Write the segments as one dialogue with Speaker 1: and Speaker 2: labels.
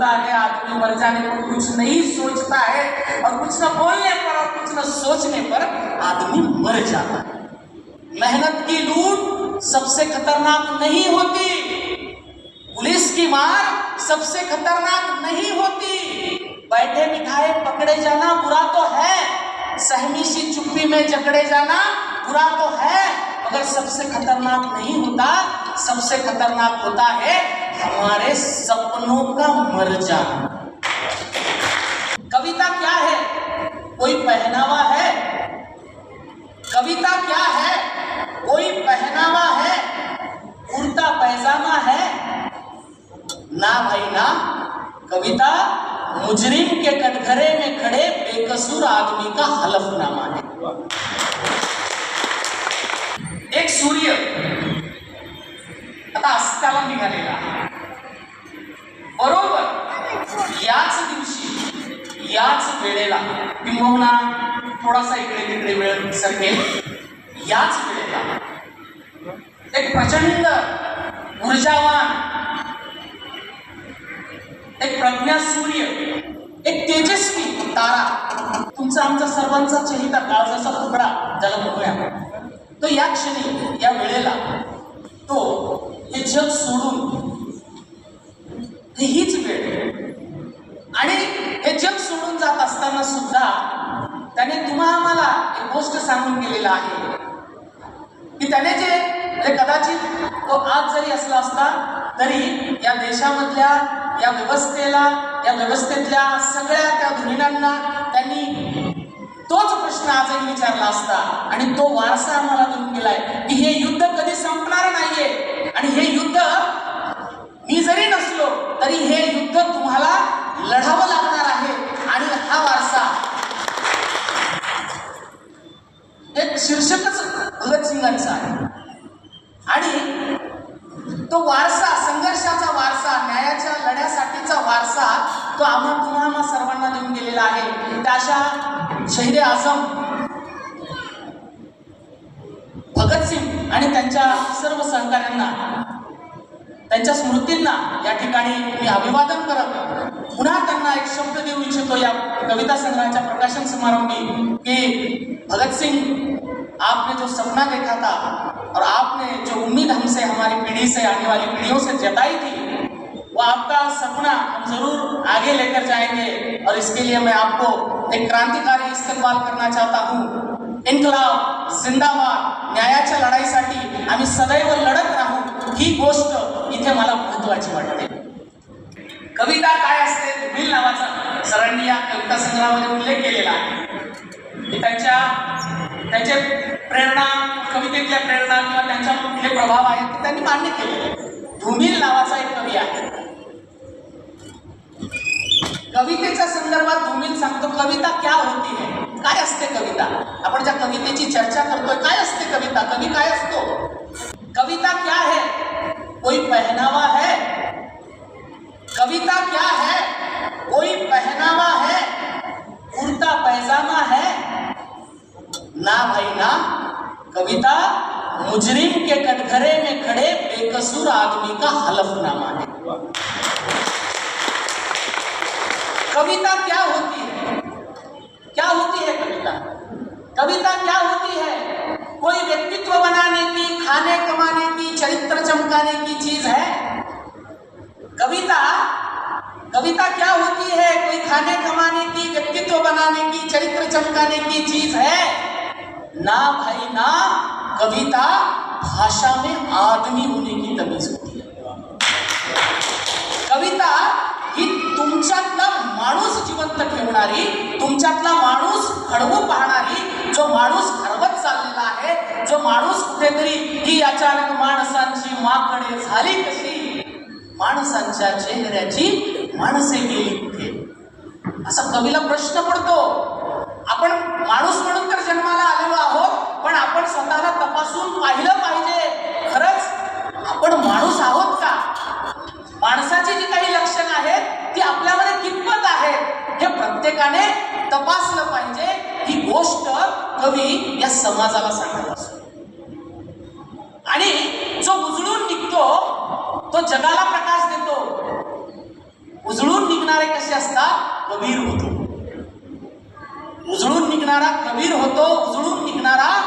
Speaker 1: बोलता है, आदमी मर जाने पर कुछ नहीं सोचता है और कुछ न बोलने पर और कुछ न सोचने पर आदमी मर जाता है। मेहनत की लूट सबसे खतरनाक नहीं होती। पुलिस की मार सबसे खतरनाक नहीं होती। बैठे बिठाए पकड़े जाना बुरा तो है। सहमी सी चुप्पी में जकड़े जाना बुरा तो है। मगर सबसे खतरनाक नहीं होता, सबसे खतरनाक होता है हमारे सपनों का मर जाना। कविता क्या है? कोई पहनावा है? कविता क्या है? कोई पहनावा है? कुर्ता पैजामा है? ना भाई, ना। कविता, मुजरिम के कटघरे में खड़े बेकसूर आदमी का हलफनामा है। एक सूर्य आता अस्ताला. बरोबर. याच दिवशी याच वेळेला किंबहुना थोडासा इकडे तिकडे वेळ सरकेल याच वेळेला एक प्रचंड ऊर्जावान एक प्रज्ञा सूर्य एक तेजस्वी तारा तुमचा आमचा सर्वांचा चहिता काळजाचा तुकडा ज्याला म्हणूया. तो या क्षणी या वेळेला तो हे जग सोडून ती हीच वेळ. आणि हे जग सोडून जात असताना सुद्धा त्याने तुम्हा आम्हाला एक गोष्ट सांगून दिलेलं आहे. की त्याने जे कदाचित तो आज जरी असला असता तरी या देशामधल्या या व्यवस्थेला या व्यवस्थेतल्या सगळ्या त्या धुरीणांना त्यांनी तोच प्रश्न आजही विचारला असता. आणि तो वारसा आम्हाला देऊन गेलाय. की हे युद्ध कधी संपणार नाहीये आणि हे युद्ध मी जरी नसलो तरी हे युद्ध तुम्हाला लढावं लागणार आहे आणि हा वारसा एक शीर्षकच भगतसिंगांचा आहे आणि तो वारसा संघर्षाचा वारसा न्यायाच्या लढ्यासाठीचा वारसा तो आम्हा पुन्हा आम्हा सर्वांना देऊन गेलेला आहे. त्या अशा शहीद आझम भगतसिंग आणि त्यांच्या सर्व सहकाऱ्यांना त्यांच्या स्मृतींना या ठिकाणी मी अभिवादन करत पुन्हा त्यांना एक शब्द देऊ इच्छितो या कविता संग्रहाच्या प्रकाशन समारंभी की भगतसिंग आपने जो सपना देखा था और आपने जो उम्मीद हमसे हमारी पीढ़ी से आने वाली पीढ़ियों से जताई थी वो आपका सपना हम जरूर आगे लेकर जाएंगे और इसके लिए मैं आपको एक क्रांतिकारी इस्तेमाल करना चाहता हूँ। इनकलाब जिंदाबाद न्यायाच्या लढाईसाठी आम्ही सदैव लढत राहू ही गोष्ट इथे मला महत्वाची वाटते. कविता काय असते दुर्मिळ नावाचा सरांनी या कविता संग्रहामध्ये उल्लेख केलेला आहे. त्यांच्या त्यांचे प्रेरणा कवितेतल्या प्रेरणा किंवा त्यांच्या कुठले प्रभाव आहेत ते त्यांनी मान्य केले धुमिल नावाचा कवितेच्या संदर्भात धुमिल सांगतो, कविता क्या होती है? काय कविता? आपण ज्या कवितेची चर्चा करतोय, काय कविता? कवी काय कविता क्या है? कोई पहनावा है? कविता क्या है? कोई पहनावा है? कुर्ता पैजामा है? ना भाई, ना। कविता, मुजरिम के कटघरे में खड़े बेकसूर आदमी का हलफनामा है। कविता क्या होती है? क्या होती है कविता? कविता क्या होती है? कोई व्यक्तित्व बनाने की, खाने कमाने की, चरित्र चमकाने की चीज़ है? कविता? कविता क्या होती है? कोई खाने कमाने की, व्यक्तित्व बनाने की, चरित्र चमकाने की चीज़ है? ना भाई, ना कविता भाषा में आदमी होने की तमीज होती जिवंत तुमच्यातला माणूस घडवून पाहणारी जो माणूस हरवत चाललेला आहे जो माणूस कुठेतरी ही अचानक माणसांची माकडे झाली कशी? माणसांच्या चेहऱ्याची माणसे गेली कुठे? असा कवीला प्रश्न पडतो. आपण माणूस म्हणून तर जन्माला आलेलो आहोत पण आपण स्वतःला तपासून पाहिलं पाहिजे. खरंच आपण माणूस आहोत का? माणसाची जी काही लक्षणं आहेत ती आपल्यामध्ये कितपत आहेत? हे प्रत्येकाने तपासलं पाहिजे. ही गोष्ट कवी या समाजाला सांगत असतो. आणि जो उजळून निघतो तो जगाला प्रकाश देतो. उजळून निघणारे कसे असतात? कबीर होतो. उजळून निघणारा कबीर होतो उजळून निघणारा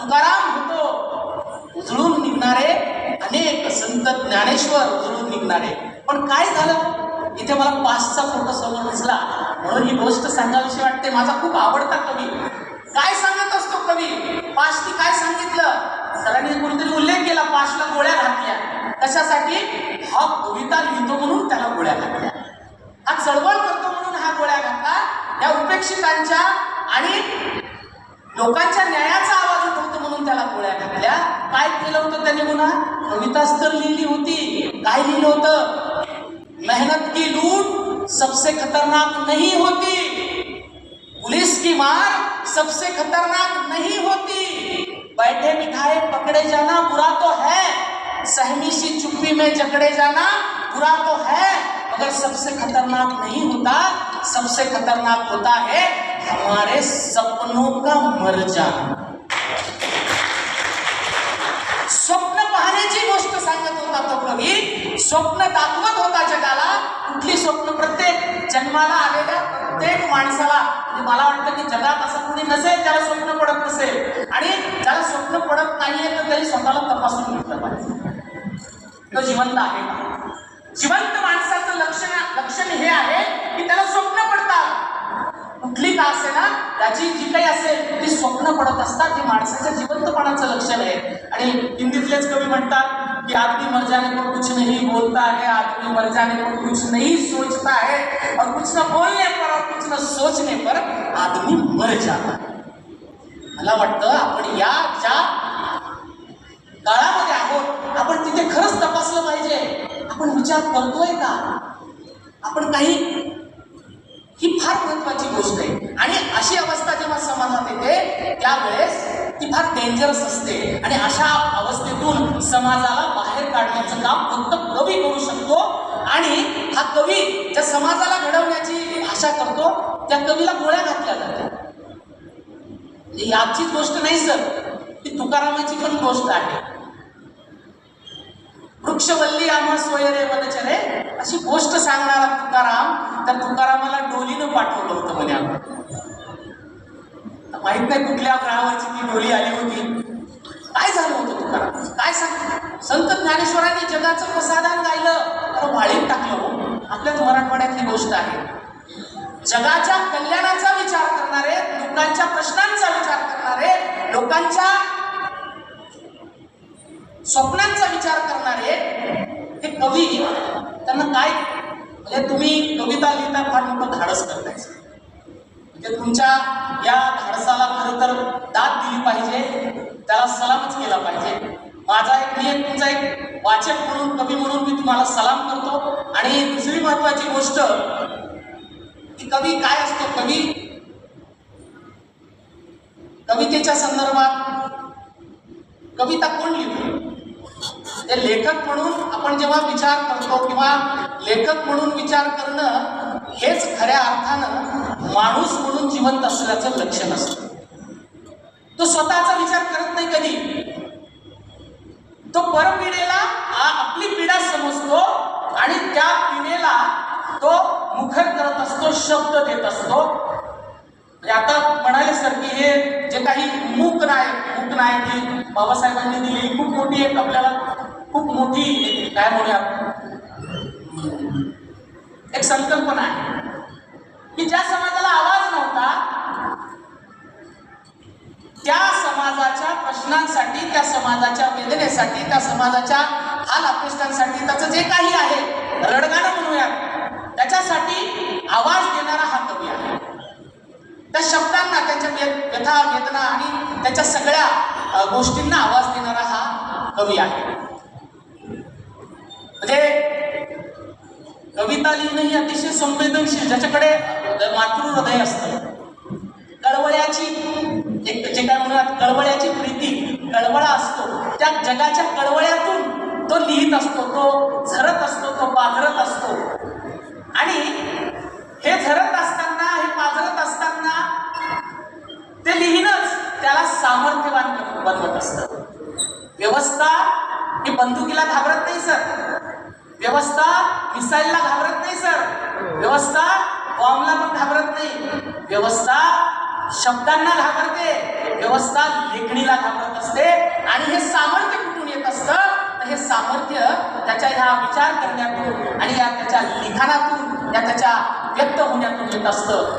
Speaker 1: तुकाराम होतो. उजळून निघणारे अनेक संत ज्ञानेश्वर उजळून निघणारे. पण काय झालं? इथे मला पाचचा फोटो समोर दिसला. म्हणून ही गोष्ट सांगावीशी वाटते. माझा खूप आवडता कवी. काय सांगत असतो कवी? पाशनी काय सांगितलं? सरांनी कोणीतरी उल्लेख केला पाशला गोळ्या घातल्या. कशासाठी? हा कविता लिहितो म्हणून त्याला गोळ्या घातल्या. हा चळवळ करतो म्हणून हा गोळ्या घातला. या उपेक्षितांच्या आणि लोकांच्या न्यायाचा आवाज उठवतो म्हणून त्याला गोळ्या घातल्या. काय केलं होतं त्याने पुन्हा? कविताच तर लिहिली होती. काय लिहिलं होतं? मेहनत की लूट सबसे खतरनाक नहीं होती। पुलिस की मार सबसे खतरनाक नहीं होती। बैठे बिठाए पकड़े जाना बुरा तो है। सहमी सी चुप्पी में जकड़े जाना बुरा तो है। मगर सबसे खतरनाक नहीं होता, सबसे खतरनाक होता है हमारे सपनों का मर जाना। स्वप्न पाहण्याची गोष्ट सांगत होता तो कवी स्वप्न दाखवत होता जगाला। कुठली स्वप्न प्रत्येक जन्माला आलेल्या प्रत्येक माणसाला. म्हणजे मला वाटतं की जगात असं कुणी नसेल त्याला स्वप्न पडत नसेल. आणि ज्याला स्वप्न पडत नाहीये तर तरी स्वतःला तपासून घेतलं पाहिजे. तो जिवंत आहे. का जिवंत माणसाचं लक्षण लक्षण हे आहे की त्याला स्वप्न पडतात. कुठली का असे ना त्याची जी काही असेल ती स्वप्न पडत असतात हे माणसाच्या जिवंतपणाचं लक्षण आहे. आणि हिंदीतलेच कवी म्हणतात कि आदमी मर जाने पर कुछ नहीं बोलता है आदमी मर जाने पर कुछ नहीं सोचता है और कुछ न बोलने पर और कुछ न सोचने पर आदमी मर जाता है। मला वाटतं आपण या ज्या काळामध्ये आहोत आपण तिथे खरंच तपासलं पाहिजे. आपण विचार करतोय का? आपण काही ही फार महत्वाची गोष्ट आहे. आणि अशी अवस्था जेव्हा समाजात येते त्यावेळेस सुद्धा डेंजरस असते. आणि अशा अवस्थेतून समाजाला बाहेर काढण्याचं काम फक्त कवी करू शकतो. आणि हा कवी ज्या समाजाला घडवण्याची आशा करतो त्या कवीला गोळ्या घातल्या जातात. ही गोष्ट नाही सर. ती तुकारामाची पण गोष्ट आहे. वृक्षवल्ली आम्हा सोयरे वनचरे अशी गोष्ट सांगणारा तुकाराम त्या तुकारामाला डोलीनं पाठवलं होतं म्हणे आपण माहीत नाही कुठल्या ग्रहावरची ती डोली आली होती. काय झालं होतं तुकाराम? काय सांग संत ज्ञानेश्वरांनी जगाचं प्रसादान गायलं तर वाळीत टाकलं हो. आपल्याच मराठवाड्यातली गोष्ट आहे. जगाच्या कल्याणाचा विचार करणारे लोकांच्या प्रश्नांचा विचार करणारे लोकांच्या स्वप्नांचा विचार करणारे हे कवी त्यांना काय? म्हणजे तुम्ही कविता लिहिता फार मोठं धाडस करतायचं म्हणजे तुमच्या या धाडसाला खरं तर दाद दिली पाहिजे त्याला सलामच केला पाहिजे. माझा एक मी एक तुमचा एक वाचक म्हणून कवी म्हणून मी तुम्हाला सलाम करतो. आणि दुसरी महत्वाची गोष्ट की कवी काय असतो? कवी कवितेच्या संदर्भात कविता कोण लिहितो? ते लेखक म्हणून आपण जेव्हा विचार करतो किंवा लेखक म्हणून विचार करणं हेच खऱ्या अर्थानं माणूस म्हणून जिवंत असल्याचं लक्षण असतं. तो स्वतःचा विचार करत नाही कधी. तो परपिढेला आपली पिढा समजतो आणि त्या पिढीला तो मुखर करत असतो शब्द देत असतो. म्हणजे आता म्हणाले सर की हे जे काही मूक नायक मूक नायक बाबासाहेबांनी दिली खूप मोठी एक आपल्याला खूप मोठी काय म्हणूया एक संकल्पना आहे. की ज्या समाजाला आवाज नव्हता त्या समाजाच्या प्रश्नांसाठी त्या समाजाच्या वेदनेसाठी त्या समाजाच्या हाल अपेष्टांसाठी त्याचं जे काही आहे रडगाणं म्हणूया त्याच्यासाठी आवाज देणारा हा कवी आहे. त्या शब्दांना त्यांच्या व्यथा वेदना आणि त्याच्या सगळ्या गोष्टींना आवाज देणारा हा कवी आहे. म्हणजे कविता लिहिणं ही अतिशय संवेदनशील ज्याच्याकडे मातृ हृदय असतं. कळवळ्याची एक जे काय म्हणूयात कळवळ्याची प्रीती कळवळा असतो. त्या जगाच्या कळवळ्यातून तो लिहित असतो तो झरत असतो तो पाझरत असतो. आणि हे झरत असताना हे पाघरत असताना ते लिहिणंच त्याला सामर्थ्यवान बनवत असतं. व्यवस्था ही बंदुकीला घाबरत नाही सर. व्यवस्था मिसाईलला घाबरत नाही सर. व्यवस्था बॉम्बला पण घाबरत नाही. व्यवस्था शब्दांना घाबरते. व्यवस्था लेखणीला घाबरत असते. आणि हे सामर्थ्य कुठून येत असतं? तर हे सामर्थ्य त्याच्या ह्या विचार करण्यातून आणि या त्याच्या लिखाणातून या त्याच्या व्यक्त होण्यातून येत असतं.